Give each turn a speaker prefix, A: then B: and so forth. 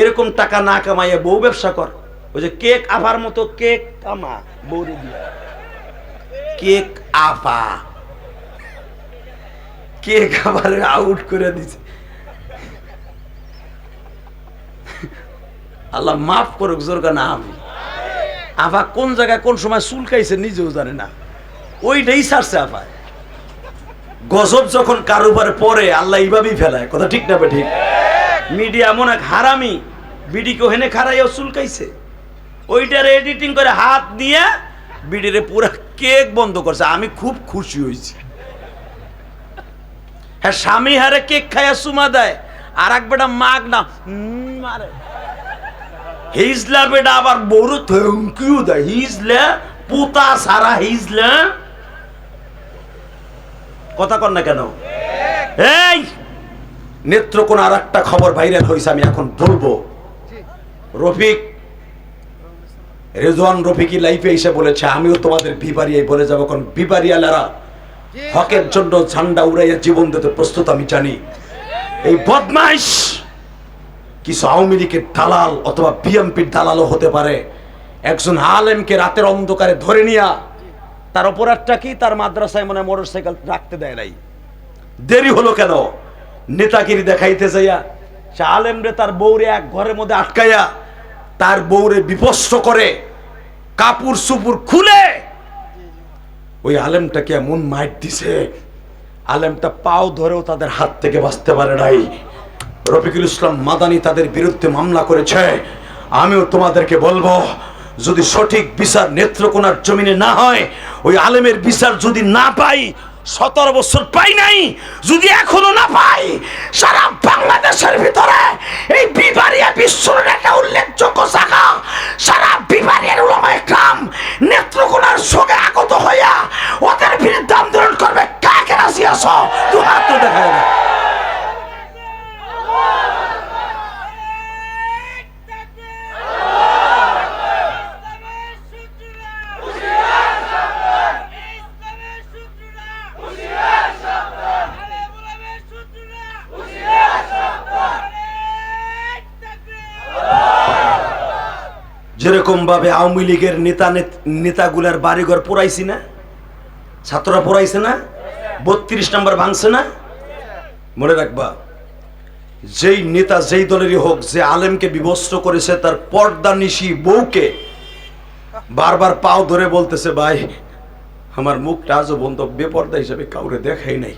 A: এরকম টাকা না কামাইয়া বউ ব্যবসা কর। ওই যে কেক আফার মতো কেক কামা দিয়া। কেক আফা কেক আবার আউট করে দিছে। আল্লাহ মাফ করুক জোরকা না আমি আফা কোন জায়গায় কোন সময় চুলকাইছে নিজেও জানে না। ওইটাই ছাড়ছে আফায় গজব যখন কারও উপরে পড়ে, আল্লাহ এইভাবেই ফেলায়। কথা ঠিক না ঠিক? মিডিয়া এমন এক হারামি। বিডিকে হেনে খারাইও চুলকাইছে ওইটারে এডিটিং করে হাত দিয়ে বিডিরে পুরা কেক বন্ধ করছে। আমি খুব খুশি হয়েছি। হ্যাঁ স্বামী হারে কেক খাইয়া সুমা দেয়। আর এক বেটা মাগ না মারে। হিজলা বেটা আবার বড় থ্যাংক ইউ দেয়। হিজলে পুতা সারা হিজলে। কথা কর না কেন? এই! নেত্রকোনা আর একটা খবর ভাইরাল হয়েছে আমি এখন বলব। রফিক রেজওয়ান রফিকি লাইফে এসে বলেছে আমিও তোমাদের বিবারিয়ায় বলে যাব কারণ বিবারিয়ালারা হকের জন্য ঝান্ডা উড়াইয়া জীবন দিতে প্রস্তুত আমি জানি। এই বদমাইশ! কিছু আওয়ামী লীগের দালাল অথবা বিএমপির দালালও হতে পারে। একজন আলেমকে রাতের অন্ধকারে ধরে নিয়া তার অপরাধটা কি? তার মাদ্রাসায় মনে মোটর সাইকেল রাখতে দেয় নাই। দেরি হলো কেন? নেতাগিরি দেখাইতে যাইয়া, সে আলেমরে তার বউরে এক ঘরের মধ্যে আটকাইয়া তার বউরে বিপস্ত করে কাপুর সুপুর খুলে ওই আলেমটাকে এমন মাইট দিছে, আলেমটা পাও ধরেও তাদের হাত থেকে বাঁচতে পারে নাই। রফিকুল ইসলাম মাদানি তাদের বিরুদ্ধে মামলা করেছে। আমিও তোমাদেরকে বলব, যদি সঠিক বিচার নেত্রকোনার জমিনে না হয়, ওই আলেমের বিচার যদি না পাই সতেরো বছর পাই নাই, যদি এখনও না পাই, সারা বাংলাদেশের ভিতরে এই বিবারিয়া বিশ্বর একটা উল্লেখযোগ্য শাখা সারা বিবারিয়ার উলামায়ে কাম নেত্রকোনার সঙ্গে আগত হইয়া ওদের বিরুদ্ধে আন্দোলন করবে। কাকে রাজি আছো? দু হাত তো দেখা যাবে যেরকম ভাবে আওয়ামী লীগের নেতা নেত- নেতাগুলার বাড়িঘর পোড়াইছি না, ছাত্ররা পোড়াইছে না, বত্রিশ নম্বর ভাঙছে না। মনে রাখবা, যেই নেতা যেই দলেরই হোক, যে আলেমকে বিবস্ত্র করেছে, তার পর্দা নিশি বউকে বারবার পাও ধরে বলতেছে, ভাই, আমার মুখটা আজও বন্ধ বেপর্দা হিসেবে কাউরে দেখাই নাই।